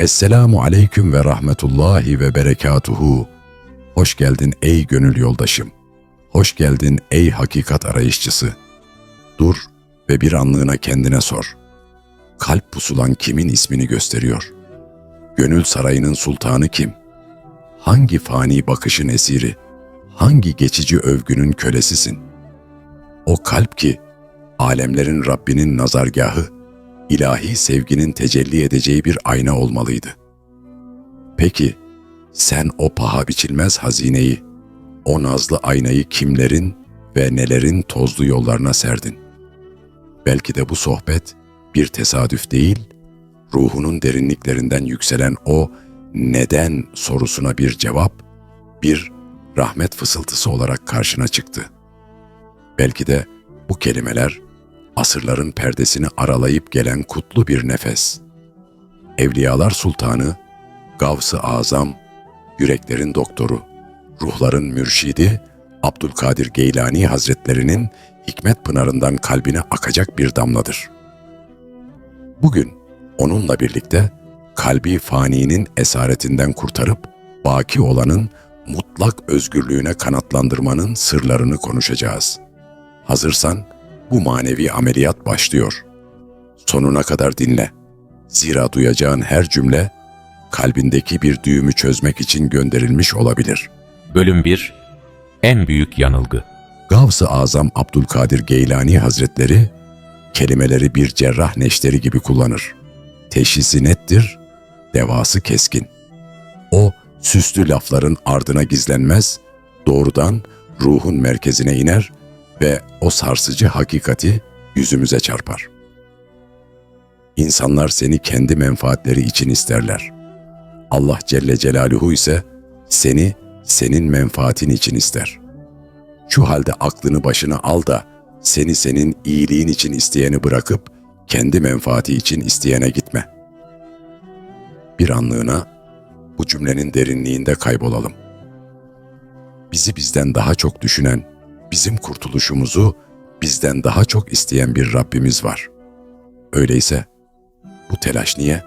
Esselamu aleyküm ve rahmetullahi ve berekatuhu. Hoş geldin ey gönül yoldaşım. Hoş geldin ey hakikat arayışçısı. Dur ve bir anlığına kendine sor. Kalp pusulan kimin ismini gösteriyor? Gönül sarayının sultanı kim? Hangi fani bakışın esiri? Hangi geçici övgünün kölesisin? O kalp ki alemlerin Rabbinin nazargahı, ilahi sevginin tecelli edeceği bir ayna olmalıydı. Peki sen o paha biçilmez hazineyi, o nazlı aynayı kimlerin ve nelerin tozlu yollarına serdin? Belki de bu sohbet bir tesadüf değil, ruhunun derinliklerinden yükselen o neden sorusuna bir cevap, bir rahmet fısıltısı olarak karşına çıktı. Belki de bu kelimeler asırların perdesini aralayıp gelen kutlu bir nefes. Evliyalar Sultanı, Gavs-ı Azam, yüreklerin doktoru, ruhların mürşidi Abdülkadir Geylani Hazretlerinin hikmet pınarından kalbine akacak bir damladır. Bugün onunla birlikte kalbi faninin esaretinden kurtarıp baki olanın mutlak özgürlüğüne kanatlandırmanın sırlarını konuşacağız. Hazırsan bu manevi ameliyat başlıyor. Sonuna kadar dinle. Zira duyacağın her cümle kalbindeki bir düğümü çözmek için gönderilmiş olabilir. Bölüm 1 En Büyük Yanılgı Gavs-ı Azam Abdülkadir Geylani Hazretleri kelimeleri bir cerrah neşteri gibi kullanır. Teşhisi nettir, devası keskin. O süslü lafların ardına gizlenmez, doğrudan ruhun merkezine iner ve o sarsıcı hakikati yüzümüze çarpar. İnsanlar seni kendi menfaatleri için isterler. Allah Celle Celaluhu ise seni senin menfaatin için ister. Şu halde aklını başına al da seni senin iyiliğin için isteyeni bırakıp kendi menfaati için isteyene gitme. Bir anlığına bu cümlenin derinliğinde kaybolalım. Bizi bizden daha çok düşünen, bizim kurtuluşumuzu bizden daha çok isteyen bir Rabbimiz var. Öyleyse bu telaş niye?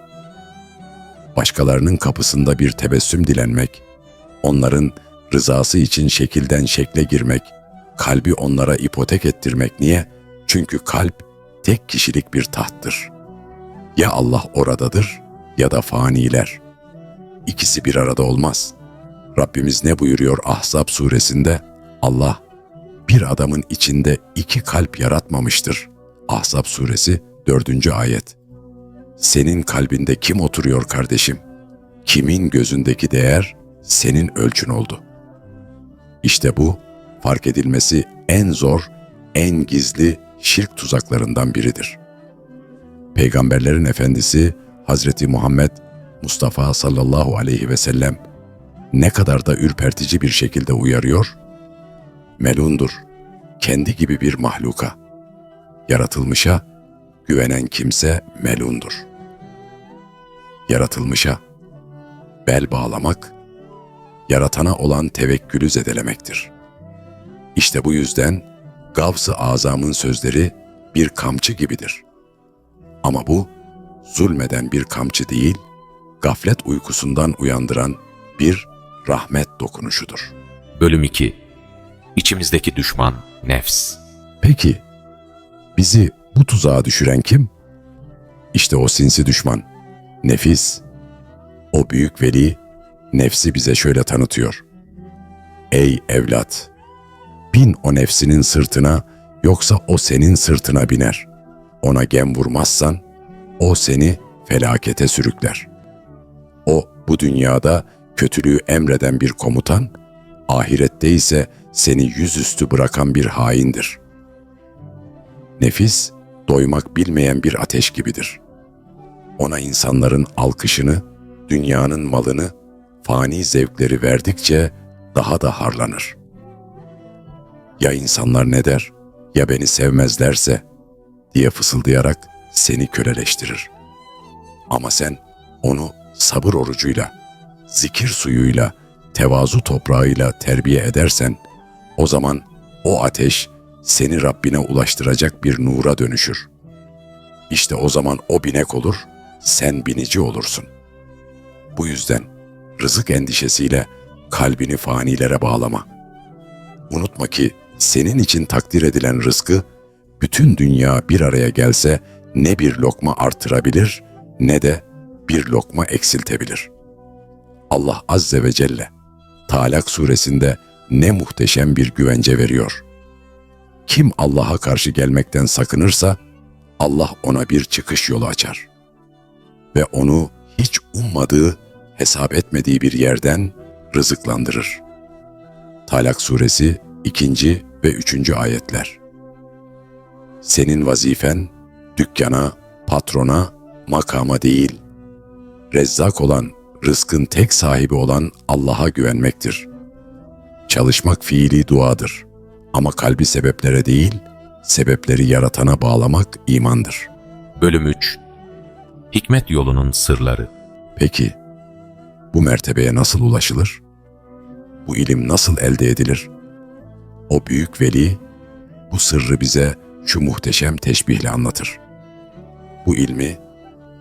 Başkalarının kapısında bir tebessüm dilenmek, onların rızası için şekilden şekle girmek, kalbi onlara ipotek ettirmek niye? Çünkü kalp tek kişilik bir tahttır. Ya Allah oradadır ya da faniler. İkisi bir arada olmaz. Rabbimiz ne buyuruyor Ahzab suresinde? Allah bir adamın içinde iki kalp yaratmamıştır. Ahzab suresi 4. ayet. Senin kalbinde kim oturuyor kardeşim? Kimin gözündeki değer senin ölçün oldu. İşte bu fark edilmesi en zor, en gizli şirk tuzaklarından biridir. Peygamberlerin efendisi Hazreti Muhammed Mustafa sallallahu aleyhi ve sellem ne kadar da ürpertici bir şekilde uyarıyor, melundur, kendi gibi bir mahluka. Yaratılmışa güvenen kimse melundur. Yaratılmışa bel bağlamak, yaratana olan tevekkülü zedelemektir. İşte bu yüzden Gavs-ı Azam'ın sözleri bir kamçı gibidir. Ama bu zulmeden bir kamçı değil, gaflet uykusundan uyandıran bir rahmet dokunuşudur. Bölüm 2 İçimizdeki düşman nefs Peki, bizi bu tuzağa düşüren kim? İşte o sinsi düşman, nefis. O büyük veli, nefsi bize şöyle tanıtıyor. Ey evlat! Bin o nefsinin sırtına, yoksa o senin sırtına biner. Ona gem vurmazsan, o seni felakete sürükler. O bu dünyada kötülüğü emreden bir komutan, ahirette ise seni yüzüstü bırakan bir haindir. Nefis, doymak bilmeyen bir ateş gibidir. Ona insanların alkışını, dünyanın malını, fani zevkleri verdikçe daha da harlanır. Ya insanlar ne der, ya beni sevmezlerse diye fısıldayarak seni köleleştirir. Ama sen onu sabır orucuyla, zikir suyuyla, tevazu toprağıyla terbiye edersen, o zaman o ateş seni Rabbine ulaştıracak bir nura dönüşür. İşte o zaman o binek olur, sen binici olursun. Bu yüzden rızık endişesiyle kalbini fanilere bağlama. Unutma ki senin için takdir edilen rızkı bütün dünya bir araya gelse ne bir lokma artırabilir ne de bir lokma eksiltebilir. Allah Azze ve Celle Talak suresinde ne muhteşem bir güvence veriyor. Kim Allah'a karşı gelmekten sakınırsa Allah ona bir çıkış yolu açar. Ve onu hiç ummadığı, hesap etmediği bir yerden rızıklandırır. Talak suresi 2. ve 3. ayetler. Senin vazifen dükkana, patrona, makama değil, rezzak olan, rızkın tek sahibi olan Allah'a güvenmektir. Çalışmak fiili duadır ama kalbi sebeplere değil, sebepleri yaratana bağlamak imandır. Bölüm 3 Hikmet yolunun sırları Peki, bu mertebeye nasıl ulaşılır? Bu ilim nasıl elde edilir? O büyük veli bu sırrı bize şu muhteşem teşbihle anlatır. Bu ilmi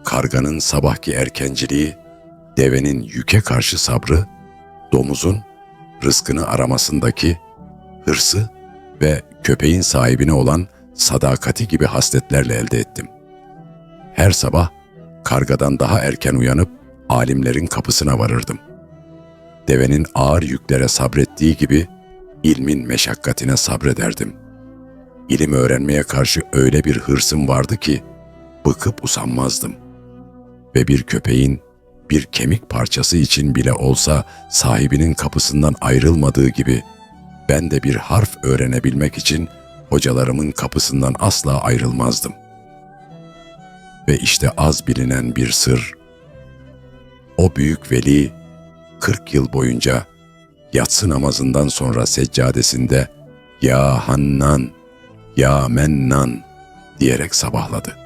karganın sabahki erkenciliği, devenin yüke karşı sabrı, domuzun rızkını aramasındaki hırsı ve köpeğin sahibine olan sadakati gibi hasletlerle elde ettim. Her sabah kargadan daha erken uyanıp alimlerin kapısına varırdım. Devenin ağır yüklere sabrettiği gibi ilmin meşakkatine sabrederdim. İlim öğrenmeye karşı öyle bir hırsım vardı ki bıkıp usanmazdım. Ve bir köpeğin bir kemik parçası için bile olsa sahibinin kapısından ayrılmadığı gibi ben de bir harf öğrenebilmek için hocalarımın kapısından asla ayrılmazdım. Ve işte az bilinen bir sır. O büyük veli 40 yıl boyunca yatsı namazından sonra seccadesinde Ya Hannan, Ya Mennan diyerek sabahladı.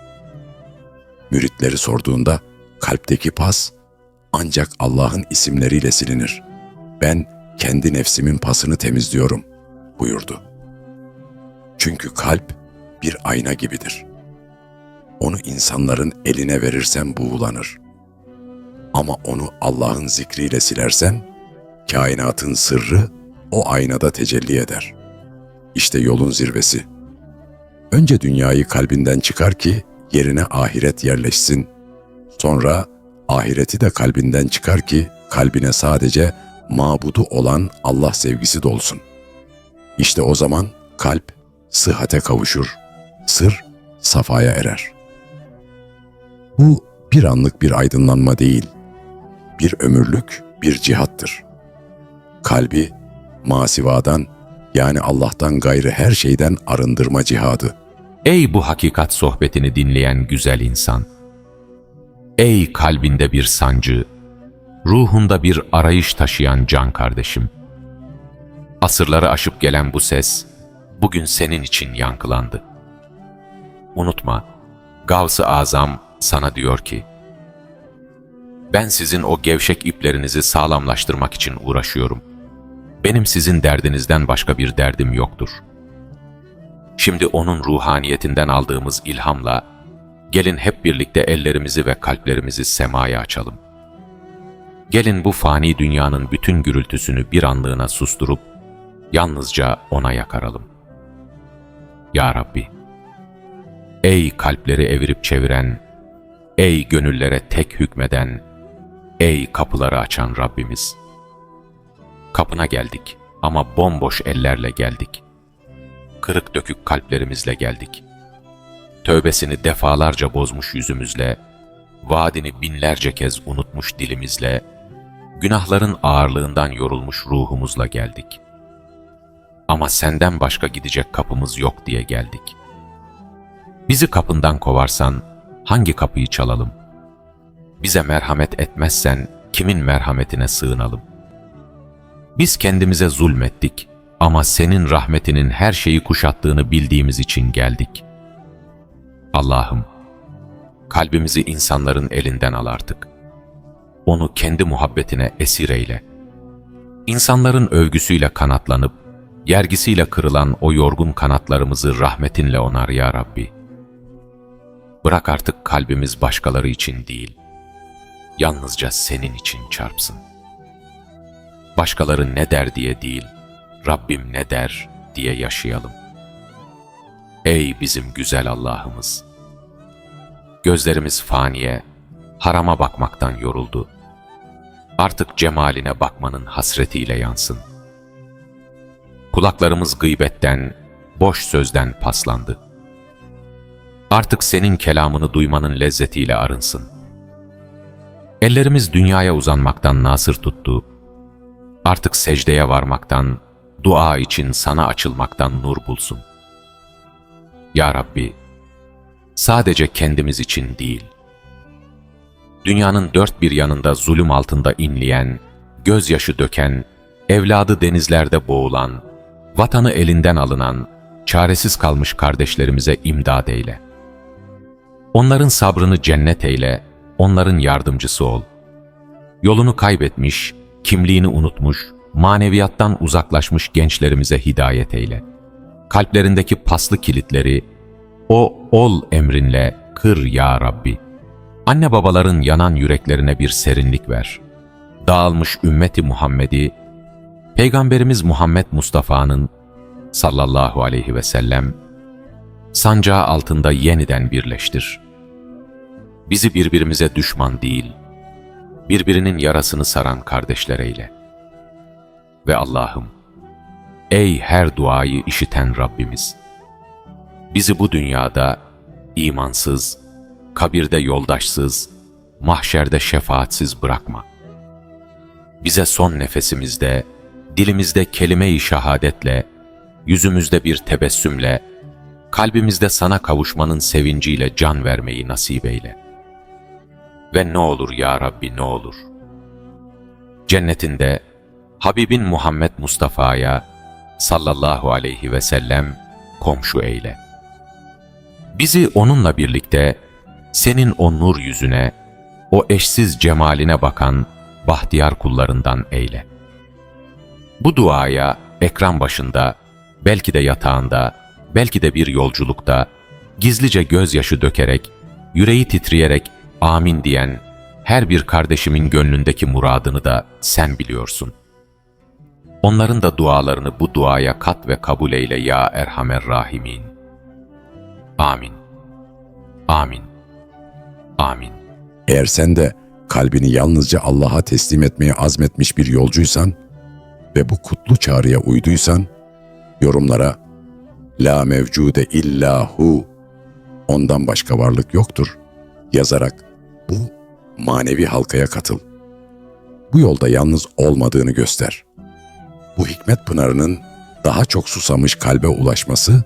Müritleri sorduğunda kalpteki pas ancak Allah'ın isimleriyle silinir. Ben kendi nefsimin pasını temizliyorum buyurdu. Çünkü kalp bir ayna gibidir. Onu insanların eline verirsen buğulanır. Ama onu Allah'ın zikriyle silersen, kainatın sırrı o aynada tecelli eder. İşte yolun zirvesi. Önce dünyayı kalbinden çıkar ki yerine ahiret yerleşsin. Sonra ahireti de kalbinden çıkar ki kalbine sadece mabudu olan Allah sevgisi dolsun. İşte o zaman kalp sıhhate kavuşur, sır safaya erer. Bu bir anlık bir aydınlanma değil, bir ömürlük bir cihattır. Kalbi masivadan yani Allah'tan gayrı her şeyden arındırma cihadı. Ey bu hakikat sohbetini dinleyen güzel insan! Ey kalbinde bir sancı, ruhunda bir arayış taşıyan can kardeşim! Asırları aşıp gelen bu ses, bugün senin için yankılandı. Unutma, Gavs-ı Azam sana diyor ki, ben sizin o gevşek iplerinizi sağlamlaştırmak için uğraşıyorum. Benim sizin derdinizden başka bir derdim yoktur. Şimdi onun ruhaniyetinden aldığımız ilhamla, gelin hep birlikte ellerimizi ve kalplerimizi semaya açalım. Gelin bu fani dünyanın bütün gürültüsünü bir anlığına susturup, yalnızca ona yakaralım. Ya Rabbi, ey kalpleri evirip çeviren, ey gönüllere tek hükmeden, ey kapıları açan Rabbimiz. Kapına geldik ama bomboş ellerle geldik. Kırık dökük kalplerimizle geldik. Tövbesini defalarca bozmuş yüzümüzle, vaadini binlerce kez unutmuş dilimizle, günahların ağırlığından yorulmuş ruhumuzla geldik. Ama senden başka gidecek kapımız yok diye geldik. Bizi kapından kovarsan hangi kapıyı çalalım? Bize merhamet etmezsen kimin merhametine sığınalım? Biz kendimize zulmettik ama senin rahmetinin her şeyi kuşattığını bildiğimiz için geldik. Allah'ım, kalbimizi insanların elinden al artık. Onu kendi muhabbetine esir eyle. İnsanların övgüsüyle kanatlanıp, yergisiyle kırılan o yorgun kanatlarımızı rahmetinle onar ya Rabbi. Bırak artık kalbimiz başkaları için değil, yalnızca senin için çarpsın. Başkaları ne der diye değil, Rabbim ne der diye yaşayalım. Ey bizim güzel Allah'ımız! Gözlerimiz faniye, harama bakmaktan yoruldu. Artık cemaline bakmanın hasretiyle yansın. Kulaklarımız gıybetten, boş sözden paslandı. Artık senin kelamını duymanın lezzetiyle arınsın. Ellerimiz dünyaya uzanmaktan nasır tuttu. Artık secdeye varmaktan, dua için sana açılmaktan nur bulsun. Ya Rabbi, sadece kendimiz için değil, dünyanın dört bir yanında zulüm altında inleyen, gözyaşı döken, evladı denizlerde boğulan, vatanı elinden alınan, çaresiz kalmış kardeşlerimize imdad eyle. Onların sabrını cennet eyle, onların yardımcısı ol. Yolunu kaybetmiş, kimliğini unutmuş, maneviyattan uzaklaşmış gençlerimize hidayet eyle. Kalplerindeki paslı kilitleri, o ol emrinle kır ya Rabbi. Anne babaların yanan yüreklerine bir serinlik ver. Dağılmış ümmeti Muhammed'i, Peygamberimiz Muhammed Mustafa'nın sallallahu aleyhi ve sellem sancağı altında yeniden birleştir. Bizi birbirimize düşman değil, birbirinin yarasını saran kardeşler eyle. Ve Allah'ım, ey her duayı işiten Rabbimiz, bizi bu dünyada imansız, kabirde yoldaşsız, mahşerde şefaatsiz bırakma. Bize son nefesimizde, dilimizde kelime-i şehadetle, yüzümüzde bir tebessümle, kalbimizde sana kavuşmanın sevinciyle can vermeyi nasip eyle. Ve ne olur ya Rabbi ne olur. Cennetinde Habibin Muhammed Mustafa'ya sallallahu aleyhi ve sellem komşu eyle. Bizi onunla birlikte senin o nur yüzüne, o eşsiz cemaline bakan bahtiyar kullarından eyle. Bu duaya ekran başında, belki de yatağında, belki de bir yolculukta, gizlice gözyaşı dökerek, yüreği titreyerek amin diyen her bir kardeşimin gönlündeki muradını da sen biliyorsun. Onların da dualarını bu duaya kat ve kabul eyle ya Erhamer Rahimin. Amin. Amin. Amin. Eğer sen de kalbini yalnızca Allah'a teslim etmeye azmetmiş bir yolcuysan ve bu kutlu çağrıya uyduysan, yorumlara La mevcude illa hu ondan başka varlık yoktur yazarak bu manevi halkaya katıl. Bu yolda yalnız olmadığını göster. Bu hikmet pınarının daha çok susamış kalbe ulaşması,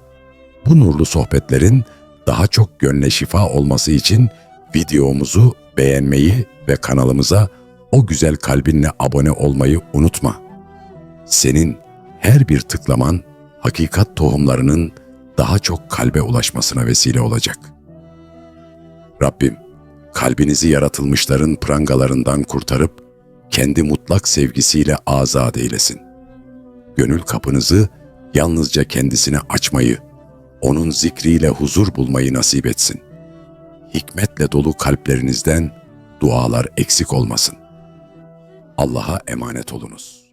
bu nurlu sohbetlerin daha çok gönle şifa olması için videomuzu beğenmeyi ve kanalımıza o güzel kalbinle abone olmayı unutma. Senin her bir tıklaman hakikat tohumlarının daha çok kalbe ulaşmasına vesile olacak. Rabbim, kalbinizi yaratılmışların prangalarından kurtarıp kendi mutlak sevgisiyle azat eylesin. Gönül kapınızı yalnızca kendisine açmayı, onun zikriyle huzur bulmayı nasip etsin. Hikmetle dolu kalplerinizden dualar eksik olmasın. Allah'a emanet olunuz.